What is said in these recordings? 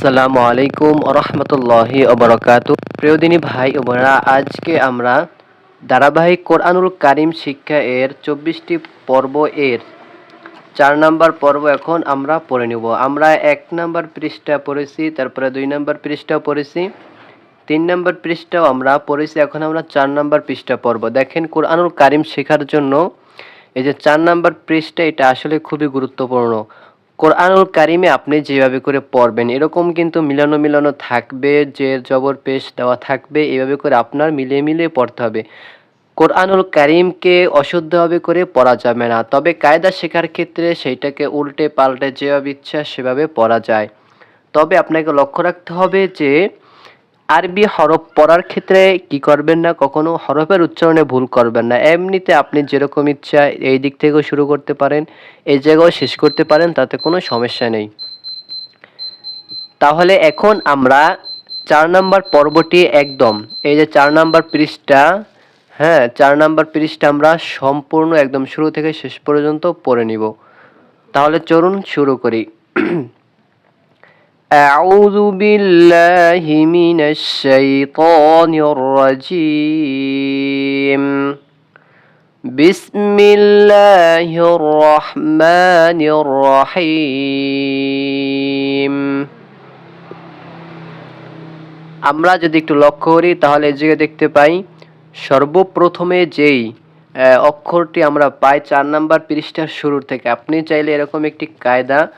আসসালামু আলাইকুম রহমতুল্লাহি অবরকাত প্রিয়দিনী ভাই ও বোনেরা, আজকে আমরা ধারাবাহিক কোরআনুল কারিম শিক্ষা এর চব্বিশটি পর্ব এর চার নাম্বার পর্ব এখন আমরা পড়ে নেব। আমরা এক নাম্বার পৃষ্ঠা পড়েছি, তারপরে দুই নাম্বার পৃষ্ঠা পড়েছি, তিন নাম্বার পৃষ্ঠাও আমরা পড়েছি, এখন আমরা চার নাম্বার পৃষ্ঠা পড়ব। দেখেন, কোরআনুল কারিম শেখার জন্য এই যে চার নাম্বার পৃষ্ঠা, এটা আসলে খুবই গুরুত্বপূর্ণ। কোরআনুল কারিমে আপনি যেভাবে করে পড়বেন, এরকম কিন্তু মিলানো মিলানো থাকবে, যে জবর পেশ দেওয়া থাকবে, এভাবে করে আপনার মিলিয়ে মিলিয়ে পড়তে হবে। কোরআনুল কারিমকে অশুদ্ধভাবে করে পড়া যাবে না, তবে কায়দা শেখার ক্ষেত্রে সেইটাকে উল্টে পাল্টে যেভাবে ইচ্ছা সেভাবে পড়া যায়। তবে আপনাকে লক্ষ্য রাখতে হবে যে আরবি হরফ পড়ার ক্ষেত্রে কি করবেন না? কখনো হরফের উচ্চারণে ভুল করবেন না। এমনিতে আপনি যেরকম ইচ্ছা এই দিক থেকেও শুরু করতে পারেন, এই জায়গাও শেষ করতে পারেন, তাতে কোনো সমস্যা নেই। তাহলে এখন আমরা চার নাম্বার পর্বটি একদম, এই যে চার নাম্বার পৃষ্ঠা হ্যাঁ চার নাম্বার পৃষ্ঠা আমরা সম্পূর্ণ একদম শুরু থেকে শেষ পর্যন্ত পড়ে নিব। তাহলে চলুন শুরু করি। أعوذ بالله من الشيطان الرجيم بسم الله الرحمن الرحيم আমরা যদি একটু লক্ষ্য করি তাহলে এই জায়গায় দেখতে পাই সর্বপ্রথমে যেই আহ, অক্ষরটি আমরা পাই চার নাম্বার পৃষ্ঠার শুরুর থেকে আপনি চাইলে এরকম একটি কায়দা আহ,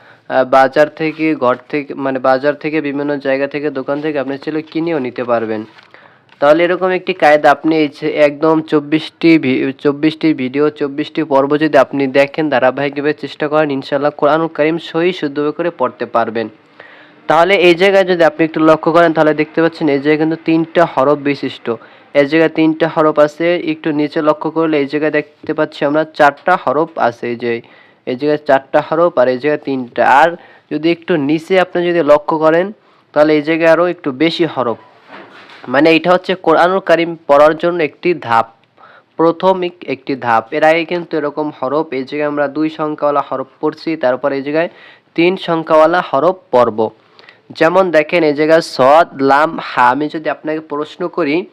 বাজার থেকে, ঘর থেকে মানে বাজার থেকে বিভিন্ন জায়গা থেকে, দোকান থেকে আপনি চাইলে কিনেও নিতে পারবেন। তাহলে এরকম একটি কায়দা আপনি একদম চব্বিশটি চব্বিশটি ভিডিও চব্বিশটি পর্ব যদি আপনি দেখেন, ধারাবাহিকভাবে চেষ্টা করেন ইনশাল্লাহ কোরআনুল করিম সহি শুদ্ধভাবে করে পড়তে পারবেন। তাহলে এই জায়গায় যদি আপনি একটু লক্ষ্য করেন, তাহলে দেখতে পাচ্ছেন এই জায়গায় কিন্তু তিনটা হরফ বিশিষ্ট। এই জায়গায় তিনটা হরফ আছে, একটু নিচে লক্ষ্য করলে এই জায়গায় দেখতে পাচ্ছি আমরা চারটা হরফ আছে এই যে এই জায়গায় চারটা হরফ আর এই জায়গায় তিনটা। আর যদি একটু নিচে আপনি যদি লক্ষ্য করেন, তাহলে এই জায়গায় আরও একটু বেশি হরফ। মানে এটা হচ্ছে কোরআনুল কারিম পড়ার জন্য একটি ধাপ, প্রথম এক- একটি ধাপ। এর আগে কিন্তু এরকম হরফ, এই জায়গায় আমরা দুই সংখ্যাওয়ালা হরফ পড়ছি, তারপর এই জায়গায় তিন সংখ্যাওয়ালা হরফ পড়ব। যেমন দেখেন, এই জায়গায় সদ, লাম, হা, আমি যদি আপনাকে প্রশ্ন করি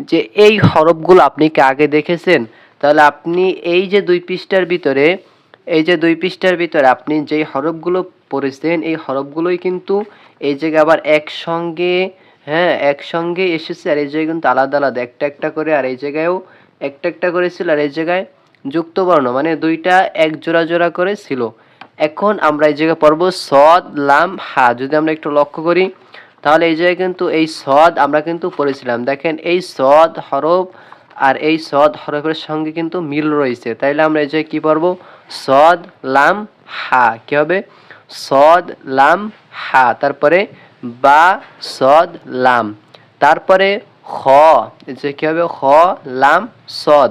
যে এই হরফগুলো আপনি কি আগে দেখেছেন? তাহলে আপনি এই যে দুই পৃষ্ঠার ভিতরে এই যে দুই পৃষ্ঠার ভিতরে আপনি যেই হরফগুলো পড়েছেন, এই হরফগুলোই কিন্তু এই জায়গায় আবার একসঙ্গে হ্যাঁ একসঙ্গে এসেছে আর এই জায়গায় কিন্তু আলাদা আলাদা, একটা একটা করে আর এই জায়গায়ও একটা একটা করে ছিল আর এই জায়গায় যুক্ত বর্ণ মানে দুইটা এক জোড়া জোড়া করে ছিল। এখন আমরা এই জায়গায় পড়ব সদ, লাম, হা। যদি আমরা একটু লক্ষ্য করি, তাহলে এই জায়গায় কিন্তু এই সদ আমরা কিন্তু পড়েছিলাম। দেখেন এই সদ হরফ আর এই সদ হরফের সঙ্গে কিন্তু মিল রয়েছে। তাইলে আমরা এই জায়গায় কী পড়ব? সদ, লাম, হা। কী হবে? সদ, লাম, হা। তারপরে বা, সদ, লাম। তারপরে খ। যে কী হবে? খ, লাম, সদ।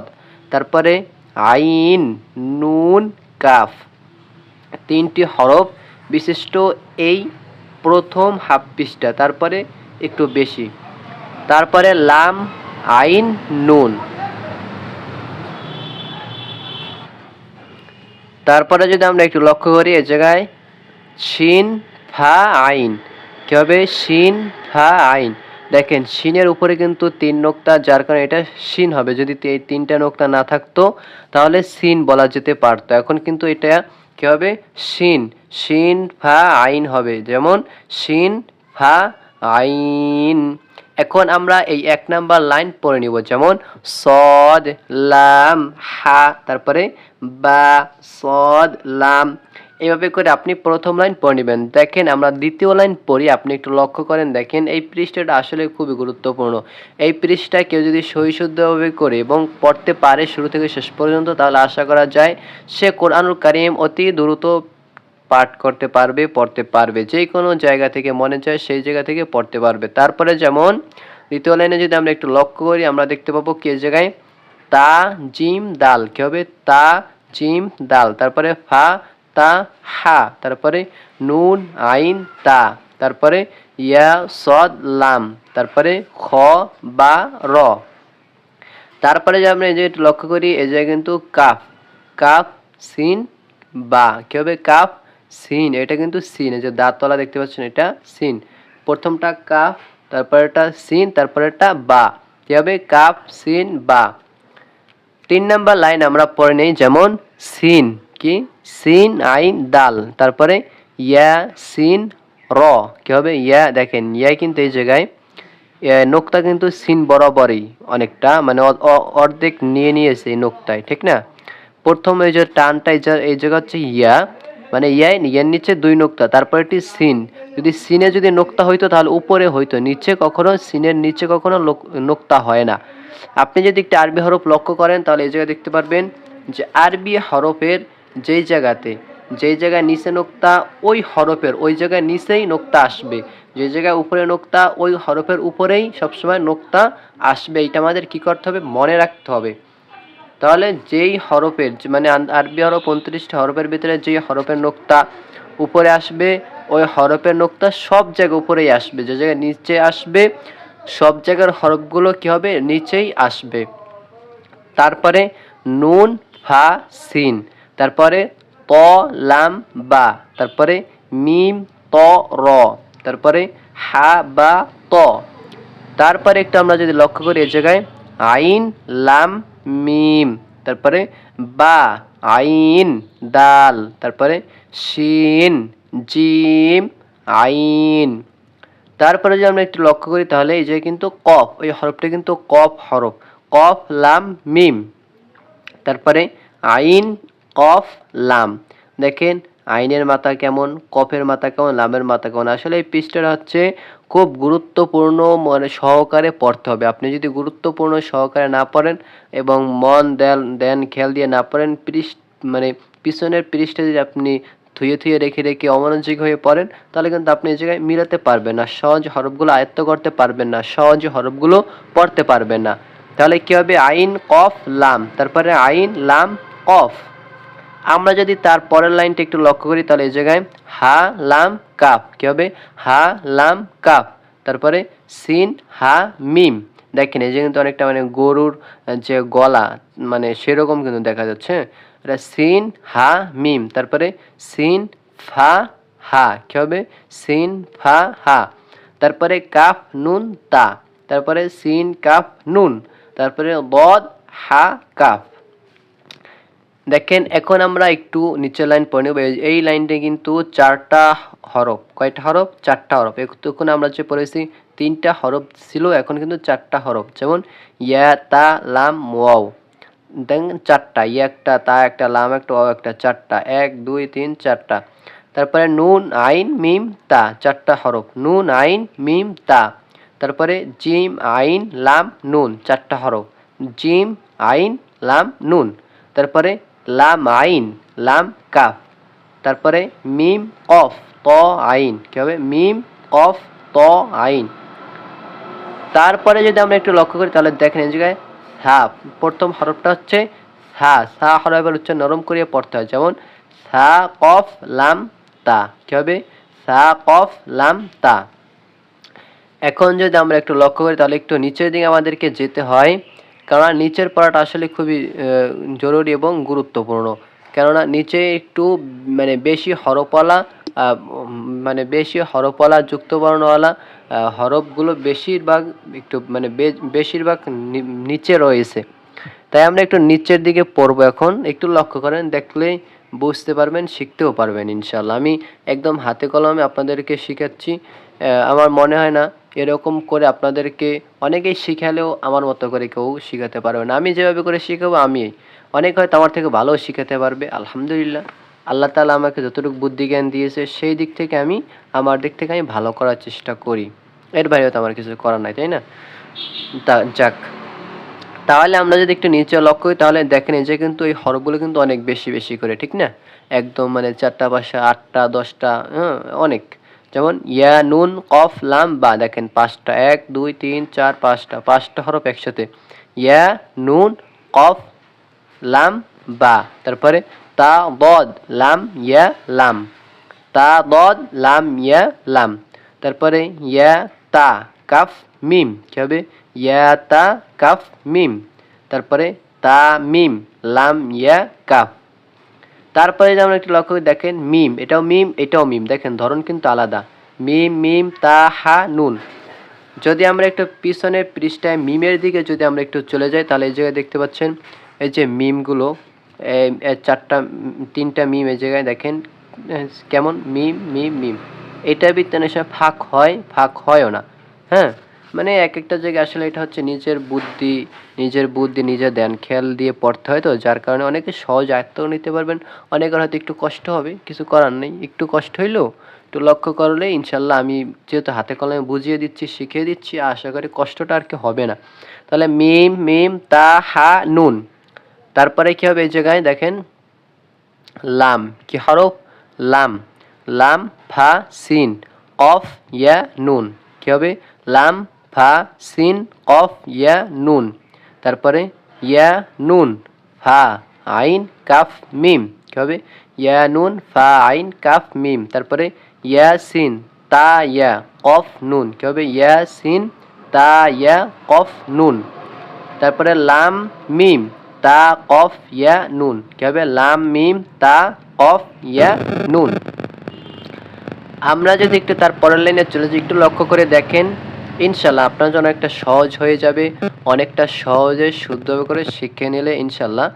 তারপরে আইন, নুন, কাফ। তিনটি হরফ বিশিষ্ট এই প্রথম হাফ পৃষ্ঠা। তারপরে একটু বেশি। তারপরে লাম আইন, নুন। তারপরে যদি আমরা একটু লক্ষ্য করি এ জায়গায় শিন ফা, আইন। কি হবে? শিন ফা, আইন। দেখেন শিনের উপরে কিন্তু তিন নোক্তা, যার কারণে এটা শিন হবে। যদি এই তিনটা নোক্তা না থাকতো, তাহলে সিন বলা যেতে পারতো। এখন কিন্তু এটা কি হবে? শিন শিন ফা, আইন হবে। যেমন শিন ফা, আইন। এখন আমরা এই এক নাম্বার লাইন পড়ে নিব, যেমন সদ, লাম, হা, তারপরে বা, সদ, লাম। এইভাবে করে আপনি প্রথম লাইন পড়ে নেবেন। দেখেন, আমরা দ্বিতীয় লাইন পড়ি, আপনি একটু লক্ষ্য করেন, দেখেন এই পৃষ্ঠাটা আসলে খুবই গুরুত্বপূর্ণ। এই পৃষ্ঠা কেউ যদি সহিশুদ্ধভাবে করে এবং পড়তে পারে শুরু থেকে শেষ পর্যন্ত, তাহলে আশা করা যায় সে কোরআনুল কারিম অতি দ্রুত পাঠ করতে পারবে, পড়তে পারবে। যে কোনো জায়গা থেকে মনে চায় সেই জায়গা থেকে পড়তে পারবে। তারপরে যেমন দ্বিতীয় লাইনে যদি আমরা একটু লক্ষ্য করি, আমরা দেখতে পাবো কে জায়গায়? তা, জিম, দাল। কি হবে? তা, জিম, দাল। তারপরে ফা, তা, হা। তারপরে নুন, আইন, তা। তারপরে ইয়া, সদ, লাম। তারপরে খ, বা, র। তারপরে যে আমরা যে লক্ষ্য করি, এই জায়গায় কিন্তু কাফ। কাফ, সিন, বা। কি হবে? কাফ সিন এটা কিন্তু সিন এই যে দাঁততলা দেখতে পাচ্ছেন এটা সিন। প্রথমটা কাফ তারপরেটা সিন তারপরেটা বা। কি হবে? কাফ সিন বা। তিন নাম্বার লাইন আমরা পড়ে নেই যেমন সিন কি? সিন আইন দাল। তারপরে ইয়া সিন র। কি হবে? ইয়া দেখেন ইয়া কিন্তু এই জায়গায় এ, নোকতা কিন্তু সিন বরাবরই অনেকটা মানে অর্ধেক নিয়ে নিয়েছে এই নোকতায় ঠিক না? প্রথম এই যে টানটা এই জায়গা হচ্ছে ইয়া মানে ইয়াই ইয়ার নিচে দুই নোক্তা, তারপর একটি সিন। যদি সিনে যদি নোক্তা হইতো তাহলে উপরে হইতো, নিচে কখনো সিনের নিচে কখনো নোকতা হয় না। আপনি যদি একটি আরবি হরফ লক্ষ্য করেন তাহলে এই জায়গায় দেখতে পারবেন যে আরবি হরফের যেই জায়গাতে, যেই জায়গায় নিচে নোক্তা, ওই হরফের, ওই জায়গায় নিচেই নোক্তা আসবে। যে জায়গায় উপরে নোক্তা, ওই হরফের উপরেই সবসময় নোক্তা আসবে। এটা আমাদের কি করতে হবে? মনে রাখতে হবে। তাহলে যেই হরফের মানে আরবি হরফ উনত্রিশটা হরফের ভিতরে যেই হরফের নোক্তা উপরে আসবে, ওই হরফের নোক্তা সব জায়গায় উপরেই আসবে। যে জায়গায় নিচে আসবে, সব জায়গার হরফগুলো কি হবে? নিচেই আসবে। তারপরে নুন, ফা, সিন। তারপরে ত, লাম, বা। তারপরে মিম, ত, র। তারপরে হা, বা, ত। তারপরে একটু আমরা যদি লক্ষ্য করি এই জায়গায়, আইন, লাম মিম, তারপরে বা, আইন, দাল, তারপরে শিন, জিম, আইন। তারপরে যদি আমরা একটু লক্ষ্য করি তাহলে এই যে কিন্তু কফ, ওই হরফটা কিন্তু কফ হরফ, কফ, লাম, মিম। তারপরে আইন, কফ, লাম। দেখেন আইনের মাথা কেমন, কফের মাথা কেমন, লামের মাথা কেমন? আসলে এই পৃষ্ঠাটা হচ্ছে খুব গুরুত্বপূর্ণ মানে সহকারে পড়তে হবে। আপনি যদি গুরুত্বপূর্ণ সহকারে না পড়েন এবং মন দেন দেন খেয়াল দিয়ে না পড়েন পৃষ্ঠ মানে পিছনের পৃষ্ঠা যদি আপনি থুয়ে থুয়ে রেখে রেখে অমনোযোগী হয়ে পড়েন, তাহলে কিন্তু আপনি এই জায়গায় মিলাতে পারবেন না, সহজ হরফগুলো আয়ত্ত করতে পারবেন না, সহজ হরফগুলো পড়তে পারবেন না। তাহলে কি হবে? আইন, কফ, লাম। তারপরে আইন, লাম, কফ। আমরা যদি তার পরের লাইনটা একটু লক্ষ্য করি, তাহলে এই জায়গায় হা, লাম কাফ কি হবে? হা, লাম কাফ তারপরে সিন, হা, মিম। দেখেন, এই যে কিন্তু অনেকটা মানে গরুর যে গলা মানে সেরকম কিন্তু দেখা যাচ্ছে। সিন, হা, মিম। তারপরে সিন, ফা, হা, কি হবে? সিন, ফা, হা। তারপরে কাফ নুন, তা। তারপরে সিন কাফ নুন। তারপরে বদ, হা কাফ দেখেন, এখন আমরা একটু নিচের লাইন পড়ে নেব। এই- লাইনটা কিন্তু চারটা হরফ। কয়টা হরফ? চারটা হরফ। এতক্ষণ আমরা যে পড়েছি, তিনটা হরফ ছিল, এখন কিন্তু চারটা হরফ। যেমন, ইয়া, তা, লাম, ওয়াও। দেখেন চারটা একটা, তা একটা, লাম একটা, ওয়াও একটা, চারটা। এক, দুই, তিন, চারটা। তারপরে নুন, আইন, মিম, তা, চারটা হরফ। নুন, আইন, মিম, তা। তারপরে জিম, আইন, লাম, নুন, চারটা হরফ। জিম, আইন, লাম, নুন। তারপরে লাম আইন, লাম কাফ তারপরে মিম কফ, ত আইন। কি হবে? মিম কফ, ত আইন। তারপরে যদি আমরা একটু লক্ষ্য করি, তাহলে দেখেন এই জায়গায় সা প্রথম হরফটা হচ্ছে সা সা হরফের উচ্চ নরম করিয়ে পড়তে হয়। যেমন সা কফ, লাম, তা। কি হবে? সা কফ, লাম, তা। এখন যদি আমরা একটু লক্ষ্য করি, তাহলে একটু নিচের দিকে আমাদেরকে যেতে হয়। কেননা নিচের পড়াটা আসলে খুবই জরুরি এবং গুরুত্বপূর্ণ। কেননা নিচে একটু মানে বেশি উম, মানে বেশি হরপলা যুক্ত বর্ণওয়ালা হরফগুলো বেশিরভাগ একটু মানে বেশিরভাগ নিচে রয়েছে। তাই আমরা একটু নিচের দিকে পড়ব এখন। একটু লক্ষ্য করেন দেখলেই বুঝতে পারবেন শিখতেও পারবেন ইনশাল্লাহ আমি একদম হাতে কলমে আপনাদেরকে শেখাচ্ছি। আমার মনে হয় না এরকম করে আপনাদেরকে অনেকেই শিখালেও আমার মতো করে কেউ শিখাতে পারবে না। আমি যেভাবে করে শিখাবো আমি অনেক হয়তো আমার থেকে ভালো শিখাতে পারবে, আলহামদুলিল্লাহ। আল্লাহ তালা আমাকে যতটুকু বুদ্ধি জ্ঞান দিয়েছে, সেই দিক থেকে আমি, আমার দিক থেকে আমি ভালো করার চেষ্টা করি। এর বাইরেও তো আমার কিছু করার নাই, তাই না? তা যাক। তাহলে আমরা যদি একটু নিচে লক্ষ্য করি, তাহলে দেখেন যে কিন্তু এই হরফগুলো কিন্তু অনেক বেশি বেশি করে, ঠিক না? একদম মানে চারটা পাঁচটা আটটা, দশটা হ্যাঁ অনেক। যেমন ইয়া, নুন, কফ, লাম, বা। দেখেন পাঁচটা, এক, দুই, তিন, চার, পাঁচটা পাঁচটা হরফ একসাথে। ইয়া, নুন, কফ, লাম, বা। তারপরে তা বদ লাম, ইয়া, লাম। তা বদ লাম, ইয়া, লাম। তারপরে ইয়া, তা, কাফ, মিম। কি হবে? ইয়া, তা, কাফ, মিম। তারপরে তা, মিম, লাম, ইয়া, কাফ। তারপরে আমরা একটু লক্ষ্য দেখেন, মিম, এটাও মিম এটাও মিম। দেখেন, ধরন কিন্তু আলাদা। মিম মিম, তা, হা, নুন। যদি আমরা একটু পিছনের পৃষ্ঠায় মিমের দিকে যদি আমরা একটু চলে যাই, তাহলে এই জায়গায় দেখতে পাচ্ছেন, এই যে মিমগুলো চারটা, তিনটা মিম এই জায়গায় দেখেন, কেমন? মিম মিম মিম। এটা বিজ্ঞানের সময় ফাঁক হয়, ফাঁক হয়ও না। হ্যাঁ? মানে এক একটা জায়গায় আসলে এটা হচ্ছে নিজের বুদ্ধি নিজের বুদ্ধি, নিজের ধ্যান খেয়াল দিয়ে পড়তে হয় তো, যার কারণে অনেকে সহজ আয়ত্ত নিতে পারবেন। অনেকের হয়তো একটু কষ্ট হবে, কিছু করার নেই। একটু কষ্ট হইলেও একটু লক্ষ্য করলে ইনশাল্লাহ আমি যেহেতু হাতে কলমে বুঝিয়ে দিচ্ছি, শিখিয়ে দিচ্ছি, আশা করি কষ্টটা আর কি হবে না। তাহলে মিম মিম, তা, হা, নুন। তারপরে কি হবে এই জায়গায়? দেখেন, লাম। কি হরফ? লাম। লাম, ফা, সিন। অফ ইয়া, নুন। কি হবে? লাম ফা, সিন, কফ, ইয়া, নুন। তারপরে ইয়া, নুন, ফা, আইন, কাফ, মিম। কি হবে? ইয়া, নুন, ফা, আইন, কাফ, মিম। তারপরে ইয়া, সিন, তা, ইয়া, কফ, নুন। কি হবে? ইয়া, সিন, তা, ইয়া, কফ, নুন। তারপরে লাম, মিম, তা, কফ, ইয়া, নুন। কি হবে? লাম, মিম, তা, কফ, ইয়া, নুন। আমরা যদি একটু তার পরের লাইনে চলে যাই, একটু লক্ষ্য করে দেখেন। ইনশাল্লাহ আপনার জন্য একটা সহজ হয়ে যাবে। অনেকটা সহজে শুদ্ধভাবে করে শিখে নিলে ইনশাল্লাহ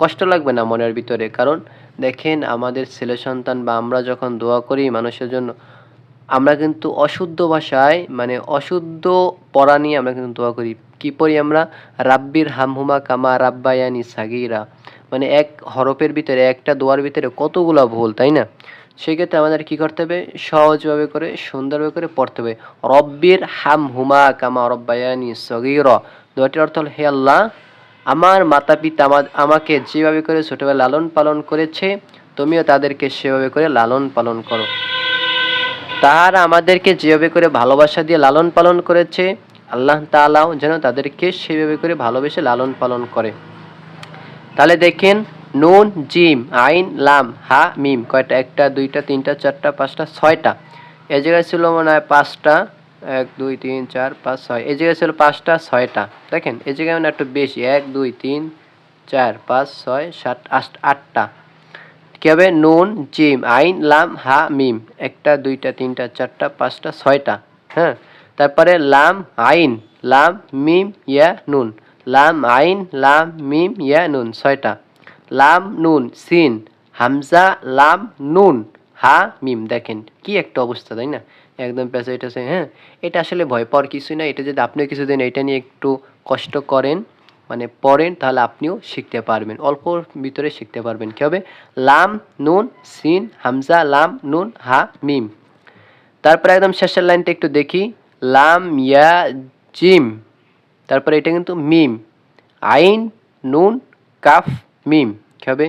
কষ্ট লাগবে না মনের ভিতরে। কারণ দেখেন, আমাদের ছেলে সন্তান বা আমরা যখন দোয়া করি মানুষের জন্য, আমরা কিন্তু অশুদ্ধ ভাষায় মানে অশুদ্ধ পড়া নিয়ে আমরা কিন্তু দোয়া করি। কি পড়ি আমরা? রাব্বির হামহুমা কামা রাব্বায়ানি সাগিরা। মানে এক হরফের ভিতরে, একটা দোয়ার ভিতরে কতগুলো ভুল, তাই না? সেক্ষেত্রে আমাদের কি করতে হবে? সহজভাবে করে, সুন্দরভাবে করে পড়তে হবে। রব্বির হাম হুমা কামা রব্বায়ানি সগির। দুটির অর্থ হল, হে আল্লাহ, আমার মাতা পিতা আমা- আমাকে যেভাবে করে ছোটবেলা লালন পালন করেছে, তুমিও তাদেরকে সেভাবে করে লালন পালন করো। তাহারা আমাদেরকে যেভাবে করে ভালোবাসা দিয়ে লালন পালন করেছে, আল্লাহ তাআলাও যেন তাদেরকে সেভাবে করে ভালোবেসে লালন পালন করে। তাহলে দেখেন নুন, জিম, আইন, লাম, হা, মিম কয়টা? একটা, দুইটা, তিনটা, চারটা, পাঁচটা, ছয়টা। এই জায়গায় ছিল মনে হয় পাঁচটা, এক, দুই, তিন, চার, পাঁচ, ছয়। এই জায়গায় ছিল পাঁচটা, ছয়টা। দেখেন, এই জায়গায় মানে একটু বেশি। এক, দুই, তিন, চার, পাঁচ, ছয়, সাত, আট, আটটা। কি হবে? নুন, জিম, আইন, লাম, হা, মিম। একটা, দুইটা, তিনটা, চারটা, পাঁচটা, ছয়টা। হ্যাঁ? তারপরে লাম, আইন। লাম, মিম, ইয়া, নুন। লাম, আইন, লাম, মিম, ইয়া, নুন। ছয়টা। লাম, নুন, সিন, হামজা, লাম, নুন, হা, মিম, দেখেন, কি একটা অবস্থা, তাই না? একদম পেঁচে এটা হ্যাঁ? এটা আসলে ভয় পাওয়ার কিছুই না, এটা যদি আপনিও কিছুদিন এটা নিয়ে একটু কষ্ট করেন মানে পড়েন, তাহলে আপনিও শিখতে পারবেন, অল্প ভিতরে শিখতে পারবেন, কী হবে? লাম, নুন, সিন, হামজা, লাম, নুন, হা, মিম। তারপরে একদম শেষের লাইনটা একটু দেখি, লাম, ইয়া, জিম। তারপরে এটা কিন্তু মিম। আইন, নুন, কাফ, মিম। কি হবে।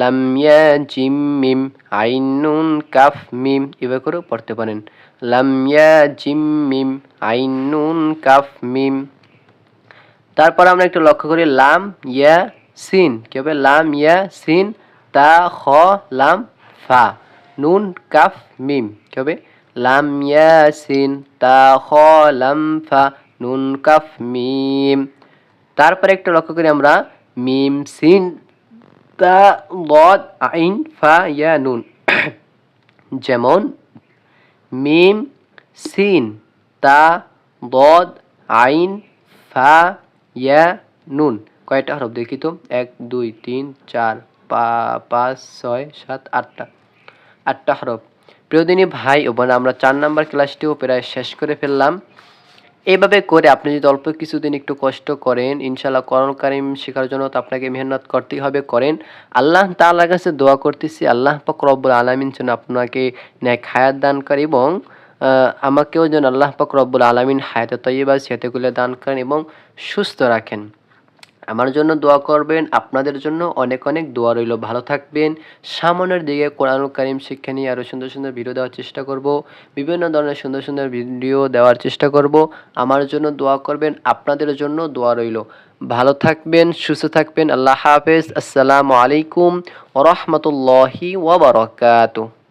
লাম ইয়া জিম মিম, আইন নুন কাফ মিম, এভাবে করেও পড়তে পারেন। লাম ইয়া জিম মিম, আইন নুন কাফ মিম। তারপর আমরা একটু লক্ষ্য করি, লাম ইয়া সিন, কি হবে? লাম ইয়া সিন, তা, খ, লাম, ফা, নুন কাফ মিম, কি হবে? লাম ইয়া সিন, তা, খ, লাম, ফা, নুন কাফ মিম। তারপরে একটু লক্ষ্য করি আমরা, মিম সিন তা লদ আইন ফা ইয়া নুন যেমন, মিম, সিন তা দদ আইন ফা ইয়া নুন কয়টা হরফ দেখি তো? এক, দুই, তিন, চার পাঁচ, ছয়, সাত, আটটা। আটটা হরফ। প্রিয়দিনী ভাই ও বোন, আমরা চার নাম্বার ক্লাসটিও প্রায় শেষ করে ফেললাম। এইভাবে করে আপনি যদি অল্প কিছুদিন একটু কষ্ট করেন ইনশাল্লাহ করণ কারিম শেখার জন্য তো আপনাকে মেহনত করতেই হবে, করেন। আল্লাহ তাল্লাহ কাছে দোয়া করতেছি, আল্লাহ পাক রব্বুল আলমিন যেন আপনাকে ন্যায় খায়াত দান করে এবং আমাকেও যেন আল্লাহ পাক রব্বুল আলমিন হায়াতে তৈবা সেতেগুলো দান করেন এবং সুস্থ রাখেন। আমার জন্য দোয়া করবেন, আপনাদের জন্য অনেক অনেক দোয়া রইল। ভালো থাকবেন। সামনের দিকে কোরআনুল কারিম শিক্ষা নিয়ে আরও সুন্দর সুন্দর ভিডিও দেওয়ার চেষ্টা করব। বিভিন্ন ধরনের সুন্দর সুন্দর ভিডিও দেওয়ার চেষ্টা করব। আমার জন্য দোয়া করবেন, আপনাদের জন্য দোয়া রইল। ভালো থাকবেন, সুস্থ থাকবেন। আল্লাহ হাফেজ। আসসালামু আলাইকুম ওরহমতুল্লাহি ওবরাকাতুহ